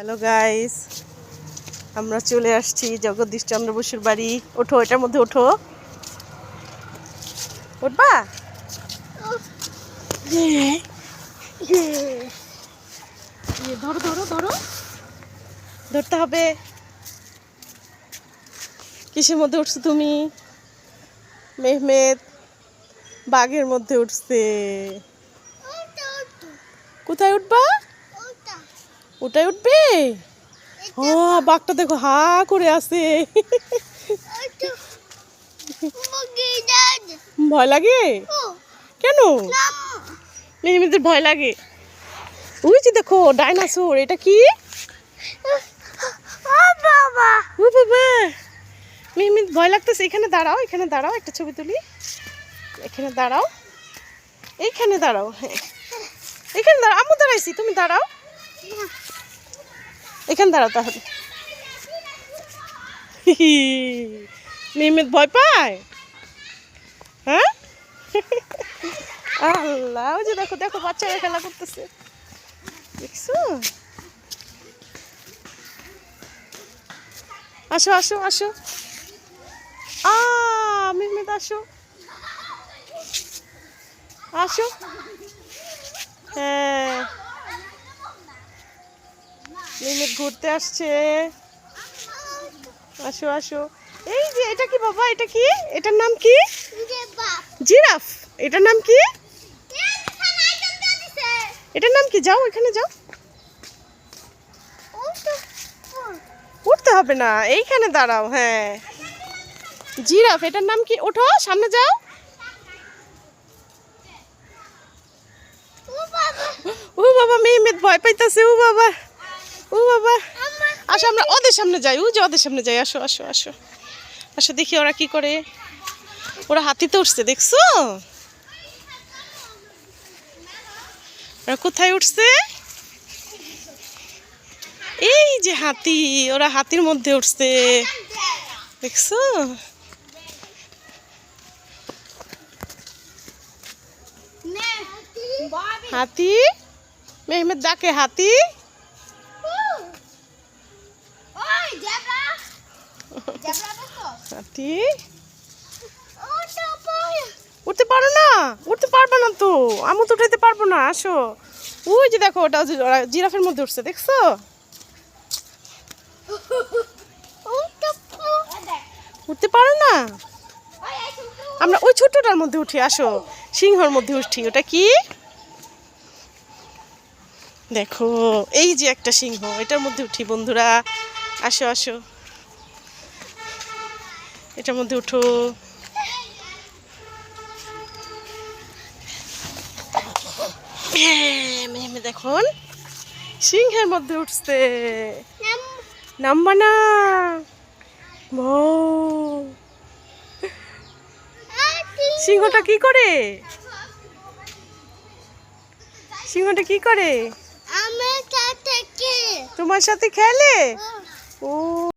Hello guys আমরা চলে আসছি জগদীশ চন্দ্র বসুর বাড়ি। ওঠো, এটার মধ্যে ওঠো। উঠবা? ধরো ধরো ধরো। ধরতে হবে। কিসের মধ্যে উঠছো তুমি? মেহমেদ, বাঘের মধ্যে উঠছে। কোথায় উঠবা? ওটাই উঠবে? ও, বাঘটা দেখো হা করে আছে ভয় লাগে? কেন? মেহমেদের ভয় লাগে। ওই যে দেখো, ডাইনাসোর, এটা কি? বাবা। মেহমেদ ভয় লাগতেছে, এখানে দাঁড়াও এখানে দাঁড়াও, একটা ছবি তুলি। এখানে দাঁড়াও। এইখানে দাঁড়াও হ্যাঁ। এখানে দাঁড়াও, আম্মু দাঁড়াইছি, তুমি দাঁড়াও। এখানে দাঁড়াও তাহলে। মেহমেদ ভয় পায়? হ্যাঁ? আল্লাহ, ওই যে দেখো দেখো, বাচ্চারা খেলা করতেছে। দেখছ? আসো আসো আসো। আ মেহমেদ আসো। আসো। ঘুরতে আসছে। আসো আসো। এই যে, এটা কি বাবা? এটা কি? এটার নাম কি? জিরাফ। এটার নাম কি? এটার নাম কি? যাও এখানে, যাও। উঠতে হবে না। এইখানে দাঁড়াও হ্যাঁ। জিরাফ, এটার নাম কি? ওঠো, সামনে যাও। ও বাবা মেহমেদ ভয় পাইতাছে, ও বাবা। আসো আমরা ওদের সামনে যাই ও যে ওদের সামনে যাই। আসো আসো আসো। আসো, দেখি ওরা কি করে। ওরা হাতিতে উঠছে দেখছ? ওরা কোথায় উঠছে? এই যে হাতি, ওরা হাতির মধ্যে উঠছে। দেখছ? হাতি? মেহমেদ ডাকে, হাতি? উঠতে পারো না উঠতে পারবে না তো। আমি তো উঠাইতে পারব না আসো। ওই যে দেখো ওটা জিরাফের মধ্যে উঠছে দেখছ? উঠতে পারো না? আমরা ওই ছোট্টটার মধ্যে উঠি আসো। সিংহর মধ্যে উঠি ওটা কি? দেখো এই যে একটা সিংহ এটার মধ্যে উঠি বন্ধুরা। আসো আসো। এটার মধ্যে উঠো। হ্যাঁ, মেয়ে দেখুন। সিংহের মধ্যে উঠছে। নামবা না। সিংহটা কি করে? সিংহটা কি করে? তোমার সাথে খেলে? ও